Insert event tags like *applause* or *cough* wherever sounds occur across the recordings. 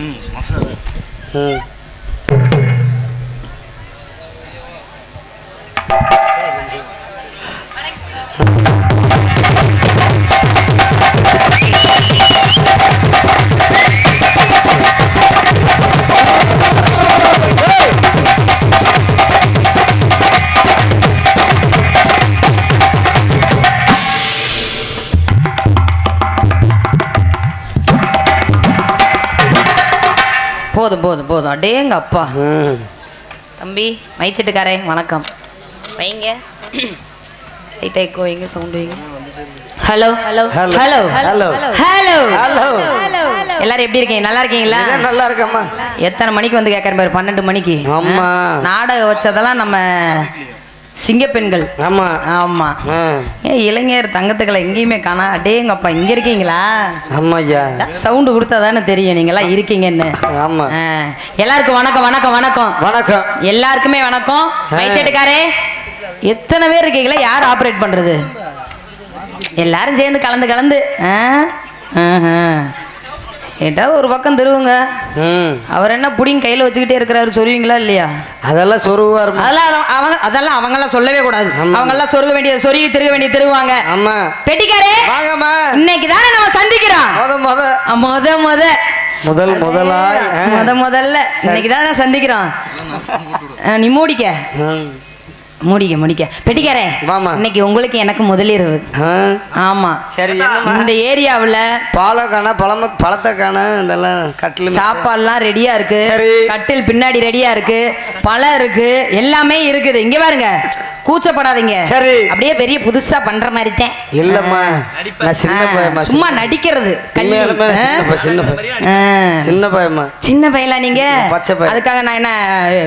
ம் போதும் போதும் போதும். அடேங்க அப்பா. தம்பி மைச்செட்டுக்காரே வணக்கம். வைங்க. லைட் எக்கோ வைங்க சவுண்ட் வைங்க. Hello hello. Hello Hello. Hello hello எல்லாரும் எப்படி இருக்கீங்க? நல்லா இருக்கீங்களா? நல்லா இருக்கம்மா. எத்தனை மணிக்கு வந்து கேட்கறேன் பாரு பன்னெண்டு மணிக்கு. ஆமா. நாடகம் வச்சதெல்லாம் நம்ம சிங்கப்பெண்கள். ஆமா. ஆமா. ஆ. ஏன் இளைஞர் தங்கத்துக்களை எங்கேயுமே காணா அடேங்கப்பா இங்க இருக்கீங்களா? ஆமா ஐயா சவுண்டு கொடுத்தா தானே தெரியும் நீங்களாம் இருக்கீங்கன்னு. ஆமா. ஆ, எல்லாருக்கும் வணக்கம் வணக்கம் வணக்கம். வணக்கம். எல்லாருக்குமே வணக்கம். மைச்செட்டுக்காரே எத்தனை பேர் இருக்கீங்களா? யார் ஆப்ரேட் பண்றது? எல்லாரும் சேர்ந்து கலந்து கலந்து. ஆ? ஆஹா. ஏட்டா ஒரு பக்கம் திருவுங்க? அவர் என்ன புடிங்க கையில வச்சுக்கிட்டே இருக்கிறாரு சொல்லுவீங்களா இல்லையா? அதெல்லாம் சொருவாருமா அதெல்லாம் அவ- அவங்க அதெல்லாம் அவங்கெல்லாம் சொல்லவே கூடாது. அவங்கெல்லாம் சொருக வேண்டியது சொருகி திருக வேண்டிய திருவாங்க ஆமா. பெட்டிக்காரே வாங்கம்மா. இன்னைக்கு தானே நம்ம சந்திக்கிறோம். முத முத. முத முத. முதல் முதலாய். முத முதல்ல. இன்னைக்கு தானே சந்திக்கிறோம். நீ மூடிக்க. மூடிக்க முடிக்க. பெட்டிக்காரே வாம்மா. இன்னைக்கு உங்களுக்கு எனக்கு முதலிரவு. ஆமா. சரி இந்த ஏரியாவுல பாலம் காண பழம பழத்தை காண இதெல்லாம் கட்டில் சாப்பாடுலாம் ரெடியா இருக்கு. கட்டில் பின்னாடி ரெடியா இருக்கு. பழம் இருக்கு. எல்லாமே இருக்குது. இங்க பாருங்க. கூச்சப்படாதீங்க. சரி. அப்படியே பெரிய புதுசா பண்ற மாதிரி தான் இல்லம்மா நான் சின்ன பையம்மா சும்மா நடிக்கிறது சின்ன ஆ? பையன் சின்ன பையலா நீங்க? பச்சை பையன். அதுக்காக நான் என்ன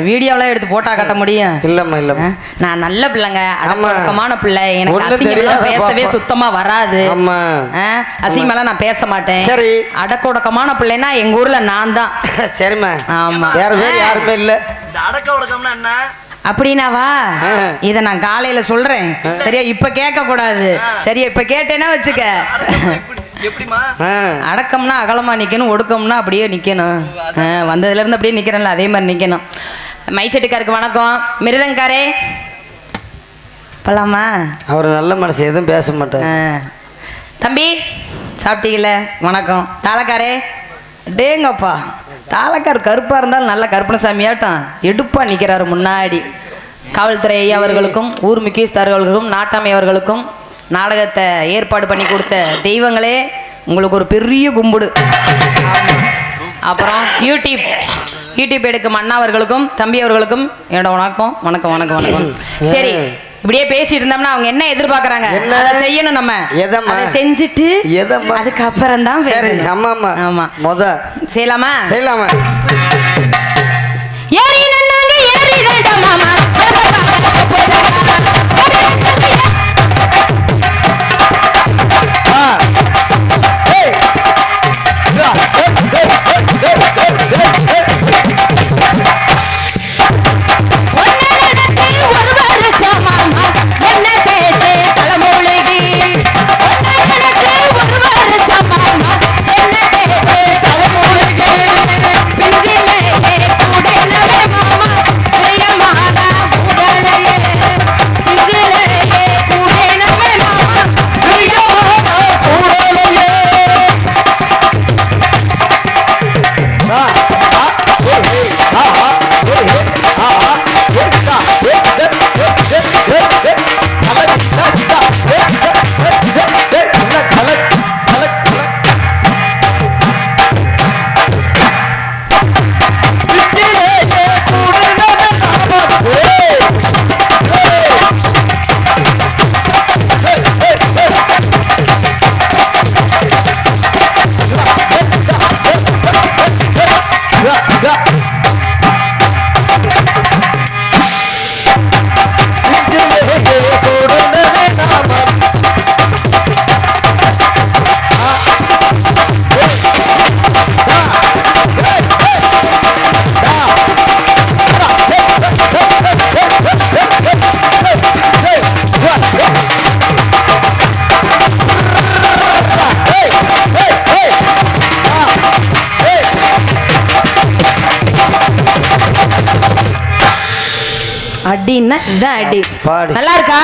வீடியோலாம் எடுத்து போட்டா கட்ட முடியும்? இல்லம்மா இல்லம்மா? நான் நல்ல பிள்ளைங்க. அடக்கமான பிள்ளை. எனக்கு அசிங்கமெல்லாம் பேசவே. சுத்தமா வராது. ஆமா? அசிங்கமெல்லாம் நான் பேச மாட்டேன். சரி. அடக்கொடக்கமான பிள்ளைனா எங்க ஊர்ல நான் தான். *laughs* சரிம்மா. ஆமா. வேற பேர். யாருமே இல்ல. அடக்க ஒடுக்கம்னா என்ன? அப்படின்னாவா. இத நான் காலையில சொல்றேன். சரியா? இப்ப கேட்க கூடாது சரியா? இப்ப கேட்டேன்னா வச்சுக்க. அடக்கம்னா அகலமா நிக்கணும் ஒடுக்கம்னா அப்படியே நிக்கணும். வந்ததுல இருந்து அப்படியே நிக்கிறேன்ல அதே மாதிரி நிக்கணும். மைச்செட்டுக்காருக்கு வணக்கம். மிருதங்காரே. போலாமா? அவர் நல்ல மனசு எதுவும் பேச மாட்டார். ஆ. தம்பி சாப்பிட்டீங்கள வணக்கம். தாளக்காரே. டேங்கப்பா. தாளக்கார் கருப்பாக இருந்தாலும் நல்ல கருப்பணசாமியாட்டம் எடுப்பாக நிற்கிறாரு முன்னாடி. காவல்துறை ஐயா அவர்களுக்கும் ஊர் முக்கியஸ்தர்களுக்கும் நாட்டாமை அவர்களுக்கும் நாடகத்தை ஏற்பாடு பண்ணி கொடுத்த தெய்வங்களே உங்களுக்கு ஒரு பெரிய கும்பிடு. அப்புறம் யூடியூப் யூடியூப் எடுக்கும் அண்ணா அவர்களுக்கும் தம்பி அவர்களுக்கும் என்னோட வணக்கம் வணக்கம் வணக்கம் வணக்கம் சரி இப்படியே பேசிட்டு இருந்தோம்னா அவங்க என்ன எதிர்பார்க்கறாங்க? அதை செய்யணும் நம்ம? அதை செஞ்சுட்டு? அதுக்கப்புறம் தான். ஆமா ஆமா ஆமா முத செய்யலாமா செய்யலாமா இதுதான் அடி. நல்லா இருக்கா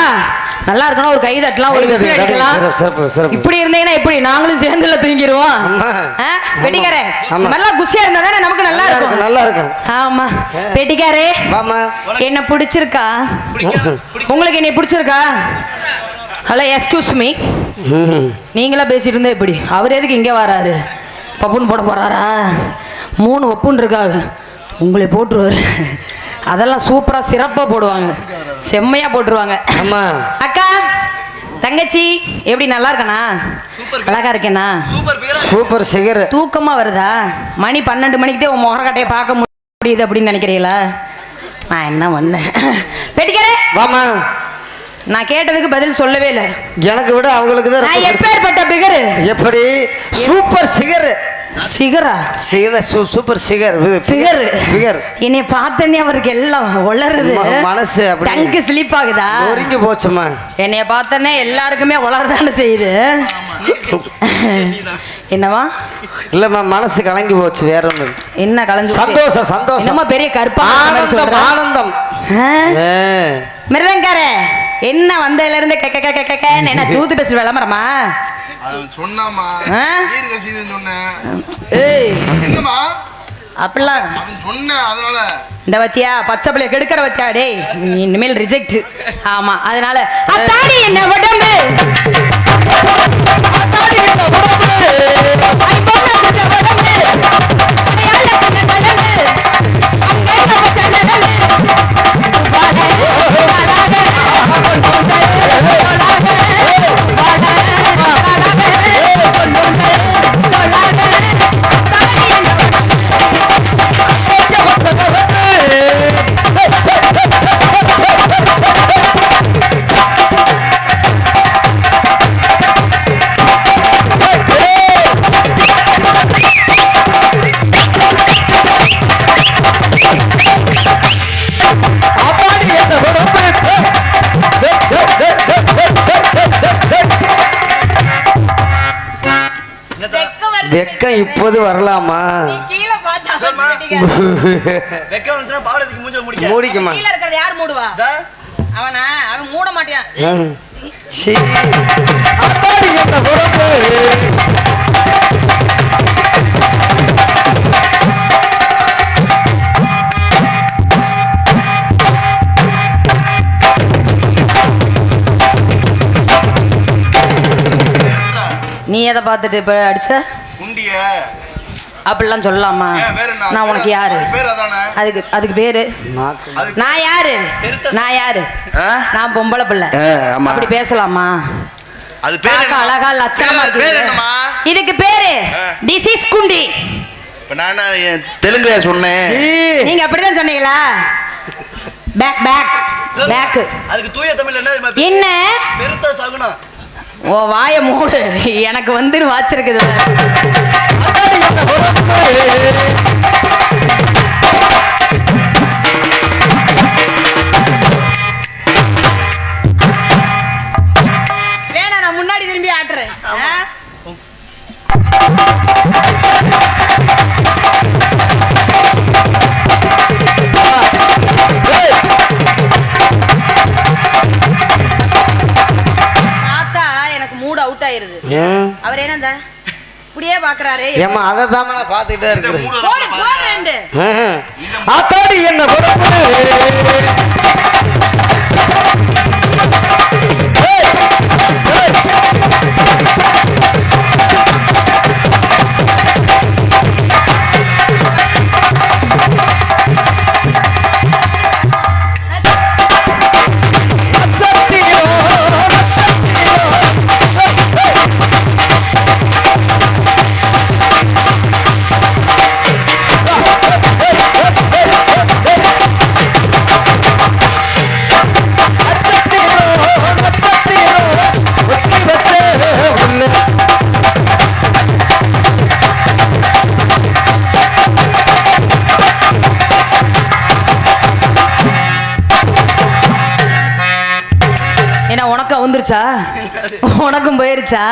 நல்லா இருக்கணும் ஒரு கை தட்டலாம் ஒரு விசில் அடிக்கலாம். இப்படி இருந்தீங்கன்னா எப்படி? நாங்களும் சேர்ந்துல தூங்கிடுவோம்? பெட்டிக்காரே. நல்லா குசியா இருந்தா தானே நமக்கு நல்லா இருக்கும். நல்லா இருக்கும். ஆமா. பெட்டிக்காரே என்ன பிடிச்சிருக்கா? உங்களுக்கு என்னை பிடிச்சிருக்கா? ஹலோ எஸ்கியூஸ் மீ ம். நீங்களா பேசிட்டு இருந்தா எப்படி? அவர் எதுக்கு இங்கே வராரு? பப்புன்னு போட போறாரா? மூணு ஒப்புன்னு இருக்காங்க. உங்களை போட்டுருவாரு. அதெல்லாம் சூப்பராக சிறப்பாக போடுவாங்க. செம்மையாக போட்டுருவாங்க. ஆமா. அக்கா தங்கச்சி எப்படி நல்லா இருக்கனா? சூப்பர். அழகா இருக்கேனா? சூப்பர் பிகரா சூப்பர் சிகர். தூக்கமா வருதா? மணி பன்னெண்டு மணிக்கு தான் உன் முகரக்கட்டையை பார்க்க முடியுது அப்படின்னு நினைக்கிறீங்களா? நான் என்ன வந்தேன்? பெட்டிக்கிறே வாமா நான் கேட்டதுக்கு பதில் சொல்லவே இல்லை. எனக்கு விட அவங்களுக்கு தான் நான். எப்பேற்பட்ட பிகரு? எப்படி? சூப்பர் சிகர். சிகரா சிகர் சூ- சூப்பர் சிகர் ஃபிகர் ஃபிகர் என்னை பார்த்தனே அவருக்கு எல்லாம் உளருது மனசு அப்படி டங்கு ஸ்லிப் ஆகுதா நொறுங்கி போச்சுமா என்னைய பார்த்தனே எல்லாருக்குமே உளரதானே செய்யுது என்னவா இல்லம்மா மனசு கலங்கி போச்சு வேற ஒண்ணு. என்ன கலந்து சந்தோஷம் சந்தோஷம் என்னமோ பெரிய கருப்பா ஆனந்தம் ஆனந்தம். மிருதங்கார என்ன வந்ததுல இருந்து கக்க கக்க கக்கன்னு என்ன தூத்து பேசுற விளம்பரமா சொன்னாமா ஏய். என்னம்மா? அப்படிலாம். அவன் சொன்னேன் அதனால. இந்த வத்தியா பச்சை பிள்ளைய கெடுக்கிற வத்தியா டேய் இனிமேல் ரிஜெக்ட் ஆமா அதனால. அத்தாடி என்ன உடம்பு அத்தாடி என்ன உடம்பு வெக்கம் இப்போது வரலாமா? மூடிக்குமா? யார் மூடுவா? அவனா? அவன் மூட மாட்டான். அத்தாடி என்ன நீ எதை பார்த்துட்டு இப்போ அடிச்ச? குண்டிய அப்படிலாம் சொல்லலாமா? நான் உனக்கு யாரு? அதுக்கு அதுக்கு பேரு? நான் யாரு? நான் யாரு? நான் பொம்பளை பிள்ளை. அப்படி பேசலாமா? அது பேர் அழகா லட்சணமா இதுக்கு பேரு. டிசீஸ் குண்டி இப்ப நான் தெலுங்குல சொன்னேன். நீங்க அப்படிதான் சொன்னீங்களா? பேக் பேக் பேக் அதுக்கு தூய தமிழ்ல என்ன? என்ன? பெருத்த சகுனம் ஓ வாய மூடு. எனக்கு வந்து வாச்சிருக்குது வேணா நான் முன்னாடி திரும்பி ஆட்டுறேன். பாக்குறாரு. ஏம்மா அதை தான் நான் பார்த்துக்கிட்டே இருக்கிறேன். போடு வந்துருச்சா *laughs* உனக்கும் போயிருச்சா?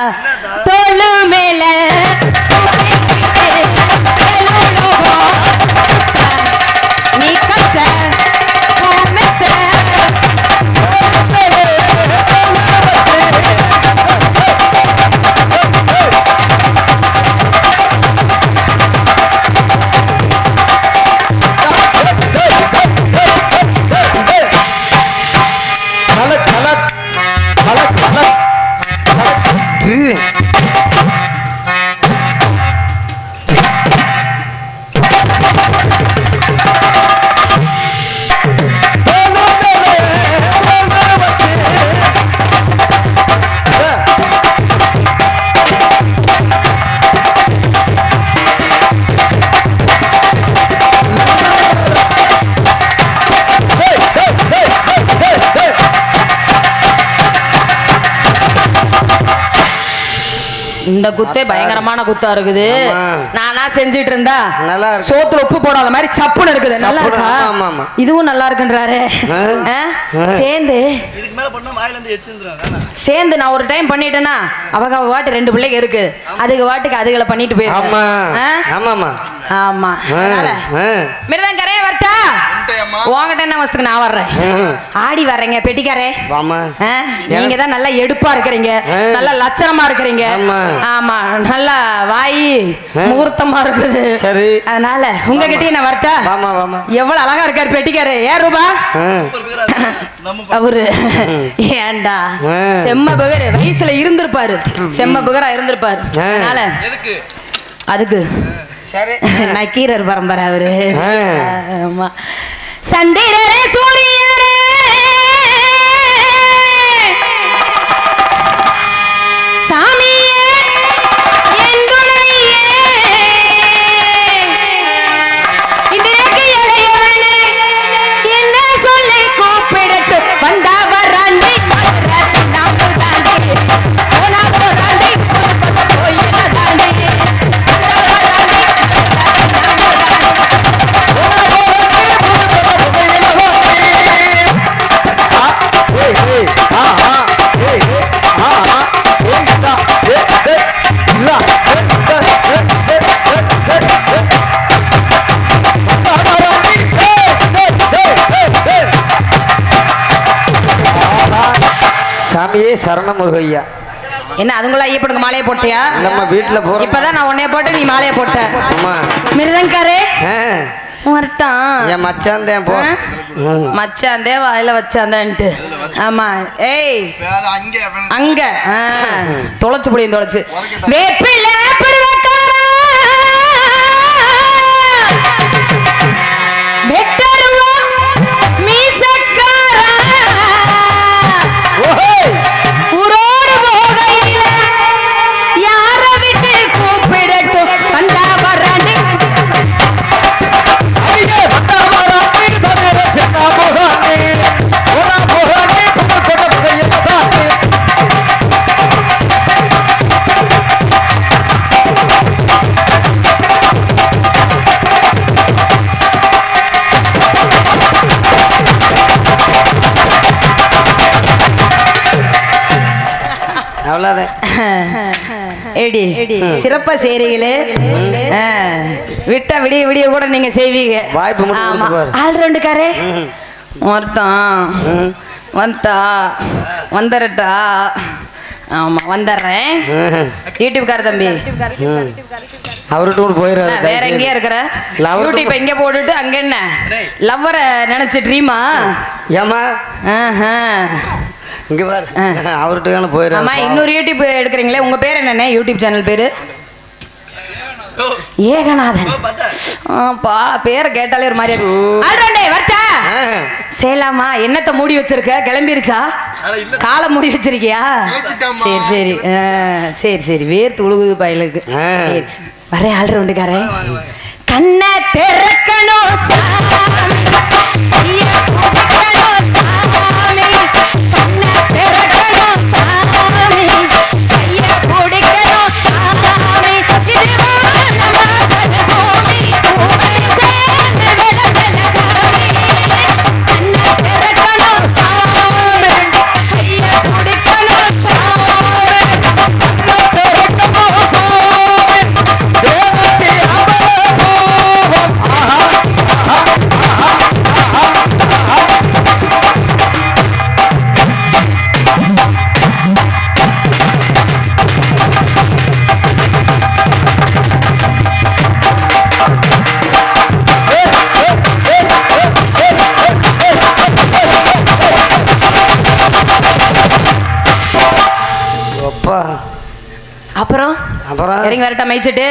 இந்த குத்தே பயங்கரமான குத்தா இருக்குது. நானா செஞ்சிட்டு இருந்தா நல்லா இருக்கு. சோத்துல உப்பு போடாத மாதிரி சப்புன்னு இருக்குது. நல்லா இருக்கா. இதுவும் நல்லா இருக்குன்றாரு. சேர்ந்து. இதுக்கு மேல பண்ணா வாயில இருந்து எச்சிருந்துரும் வேணாம். சேர்ந்து நான் ஒரு டைம் பண்ணிட்டேன்னா அவங்க வாட்டு ரெண்டு பிள்ளைங்க இருக்கு. அதுக்கு வாட்டுக்கு அதுகளை பண்ணிட்டு ஆமா. போயிருக்கேன் ஆமா ஆ, அதனால, ஆ. மிருதம் கரையே வரட்டா. உங்ககிட்ட என்ன வசத்துக்கு நான் வர்றேன். ஆடி வர்றேங்க பெட்டிக்காரே. நீங்க தான் நல்லா எடுப்பா இருக்கிறீங்க. நல்ல லட்சணமா இருக்கிறீங்க. ஆமா. ஆமா நல்லா வாய். முகூர்த்தமா இருக்குது. சரி. அதனால உங்ககிட்டயே நான் வரட்டா? எவ்வளவு அழகா இருக்காரு பெட்டிக்காரு. ஏன் ரூபா? அவரு. ஏண்டா. செம்ம புகர். வயசுல இருந்திருப்பாரு. செம்ம புகரா இருந்திருப்பாரு. அதனால அதுக்கு. சரி. *laughs* நக்கீரர் பரம்பரை அவரு. ஆமா. சந்திரரே சூரியரே சாமியே சரண முருகையா. என்ன அதுங்களா ஐயப்பனுக்கு மாலையை போட்டியா? நம்ம வீட்டுல போறோம் இப்பதான் நான் உன்னைய போட்டு நீ மாலையை போட்ட. ஆமா மிருதங்காரே. வரட்டான் என் மச்சான் தான் போ. மச்சாந்தே வாயில வச்சாந்தான்ட்டு. ஆமா. ஏய் அங்கே *laughs* தொலைச்சு புடியும் தொலைச்சு. வேப்பில ஏடி சிறப்பா செய்றீங்களே. விட்டா விடிய விடிய கூட நீங்க செய்வீங்க. வாய்ப்பு ஆமா. ஆள் ரெண்டு காரே ம். வந்துட்டா வந்துடட்டா ஆமா வந்துடுறேன். யூடியூப்கார தம்பி. போயிடாது ஆ, வேற எங்கேயா இருக்கிற யூடியூப் எங்க போட்டுட்டு அங்க என்ன? லவ்வரை நினைச்ச ட்ரீமா ஏமா ஆஹா. இங்க பாரு. அவர்கிட்ட வேணும் போயிடாது ஆமா இன்னொரு யூடியூப் எடுக்கிறீங்களே. உங்க பேர் என்னண்ணே? யூடியூப் சேனல் பேரு? ஏகநாதன். ஆப்பா பேரை கேட்டாலே ஒரு மாதிரியா இருக்கு. ஆல்ரவுண்டே வரட்டா. சேலாமா என்னத்த மூடி வச்சிருக்க? கிளம்பிருச்சா? காலை மூடி வச்சிருக்கியா. சரி சரி. ஆ, சரி சரி. வேர்த்து உழுகுது பயலுக்கு ஆ. சரி. வரேன் ஆல்ரவுண்டுக்காரன் கண்ணை திறக்கணும் இறங்கி வரட்டா மைச்சிட்டு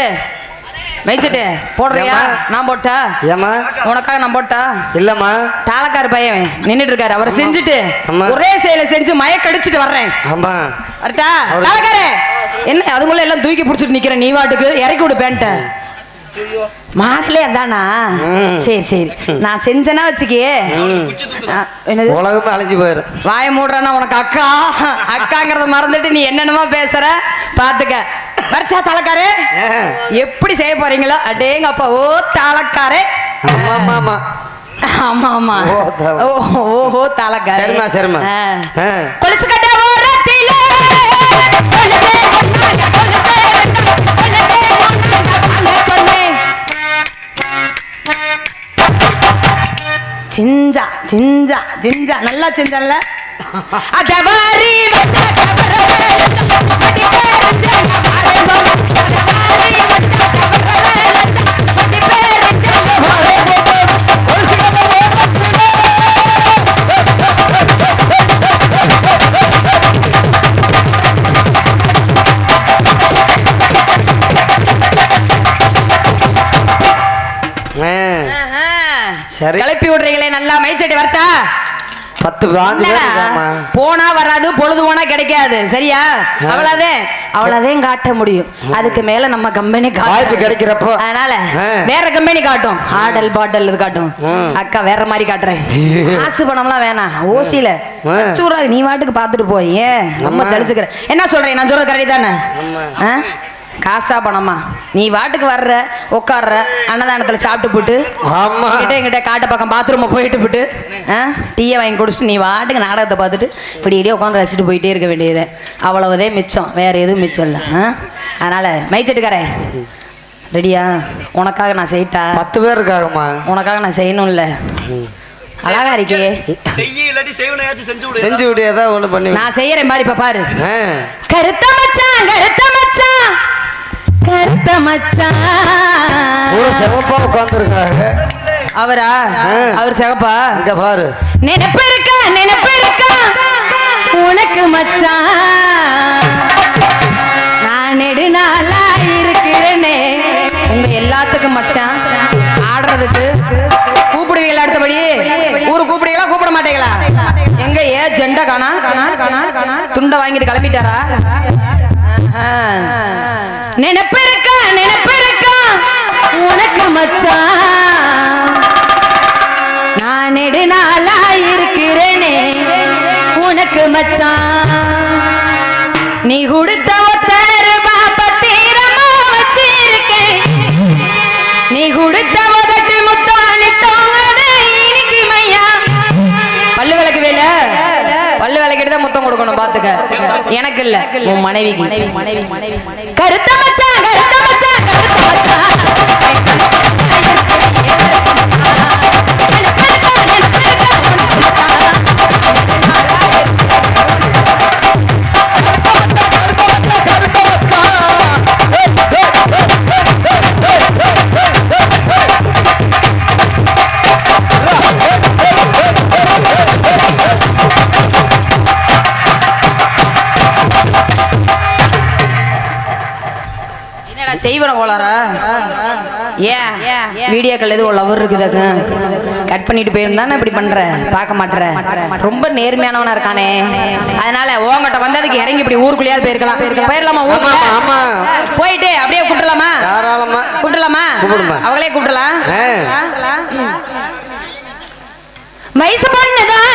மைச்சிட்டு போடுறியா? நான் போட்டா? ஏமா உனக்காக நான் போட்டா? இல்லம்மா. தாளக்கார பையன் நின்னுட்டு இருக்காரு அவரை செஞ்சுட்டு. ஒரே செயலை செஞ்சு மயக்கடிச்சிட்டு வர்றேன். ஆமா. வரட்டா? அவரு- தாளக்காரே! என்ன அதுக்குள்ள எல்லாம் தூக்கி பிடிச்சிட்டு நிக்கிற நீ வாட்டுக்கு? இறக்கி விடு பேண்ட்ட. மாடலே அதானா. சரி சரி. நான் தூக்கு ஆ, என்னது? உலகமே அழிஞ்சு போயிடும் வாய மூடுறனா உனக்கு அக்கா? அக்காங்கிறத மறந்துட்டு நீ என்னென்னமோ பேசுற. பாத்துக்க. வர்ச்சா தலக்காரு? எப்படி செய்ய போறீங்களோ அடேங்க அப்பா. ஓ தலக்காரே. ஆமா ஆமா ஆமா. ஆமா ஓ, ஓ தலக்காரே. ஆ. ஆ. கொலுசு கட்ட ஓரத்திலே. கொலுசே கொலுசே கொலுசே. சிஞ்சா சிஞ்சா நல்லா வச்ச ஓரத்திலே ஆ. சரி. நல்லா மைச்சட்டி வரட்டா பத்து போனா வராது பொழுது போனா கிடைக்காது. சரியா? அவ்வளவுதே. அவ்வளவுதான் காட்ட முடியும். அதுக்கு மேல நம்ம கம்பெனி வாய்ப்பு கிடைக்கிறப்போ. அதனால. வேற கம்பெனி காட்டும். ஆடல் பாட்டல் இது காட்டும். அக்கா வேற மாதிரி காட்டுறேன். காசு பணம்லாம் வேணாம். ஓசியில. சூறா நீ வாட்டுக்கு பாத்துட்டு போய் ஆமா. சலிச்சுக்கிறேன் என்ன சொல்றேன்? நான் சொல்றது கரெக்ட் தானே? காசா பணமா? நீ வாட்டுக்கு வர்ற உட்கார்ற அன்னதானத்துல சாப்பிட்டு போட்டு ஆமா. கிட்ட எங்கிட்ட காட்டு பக்கம் பாத்ரூம் போயிட்டு போட்டு டீயை வாங்கி குடிச்சிட்டு நீ வாட்டுக்கு நாடகத்தை பார்த்துட்டு இப்படி இடியே உட்காந்து ரசிச்சுட்டு போயிட்டே இருக்க வேண்டியது. அவ்வளவுதே மிச்சம். வேற எதுவும் மிச்சம் இல்லை ஆ? அதனால மைச்சட்டுக்காரே ரெடியா? உனக்காக நான் செய்யிட்டா? பத்து பேர் இருக்காங்கம்மா. உனக்காக நான் செய்யணும்ல. அழகா இருக்கே செய்ய இல்லாட்டி செய்வனையாச்சும் செஞ்சு விடு. செஞ்சு விடு ஏதாவது ஒண்ணு பண்ணி. நான் செய்யறேன் பாரு இப்ப பாரு. கருத்த மச்சான் கருத்த மச்சான். கருத்த மச்சான் செவப்பா அவரா. அவர் சிகப்பா இங்க பாரு. நினைப்பு இருக்கா நினைப்பு இருக்கா உனக்கு மச்சான் நான் நெடுநாளா இருக்கிறேனே. உங்க எல்லாத்துக்கும் மச்சான் ஆடுறதுக்கு கூப்பிடுவீங்களா அடுத்தபடி? ஊரு கூப்பிடுவீங்களா கூப்பிட மாட்டீங்களா? எங்க ஏ ஜெண்டா காணா? துண்டை வாங்கிட்டு கிளம்பிட்டாரா. நினைப்பு இருக்கா நினைப்பு இருக்கா உனக்கு மச்சான் நான் நெடுநாளா இருக்கிறேனே. உனக்கு மச்சான் நீ கொடுத்த ஒத்தரு பாத்துக்க எனக்கு இல்ல உன் மனைவிக்கு. கருத்த மச்சான் கோளாரா ஏன் வீடியோக்கள் எதுவும் லவர் இருக்குதாக்க கட் பண்ணிட்டு போயிருந்தானே இப்படி பண்ற? பார்க்க மாட்ற. ரொம்ப நேர்மையானவனா இருக்கானே. அதனால ஓங்கிட்ட வந்ததுக்கு இறங்கி இப்படி ஊருக்குள்ளேயாவது போயிருக்கலாம். போயிடலாமா ஊருக்குள்ள? ஆமா போயிட்டு அப்படியே கூப்பிடலாமா தாராளமா. கூப்பிடலாமா. அவங்களே கூப்பிடலாம். வயசு பொண்ணுதான்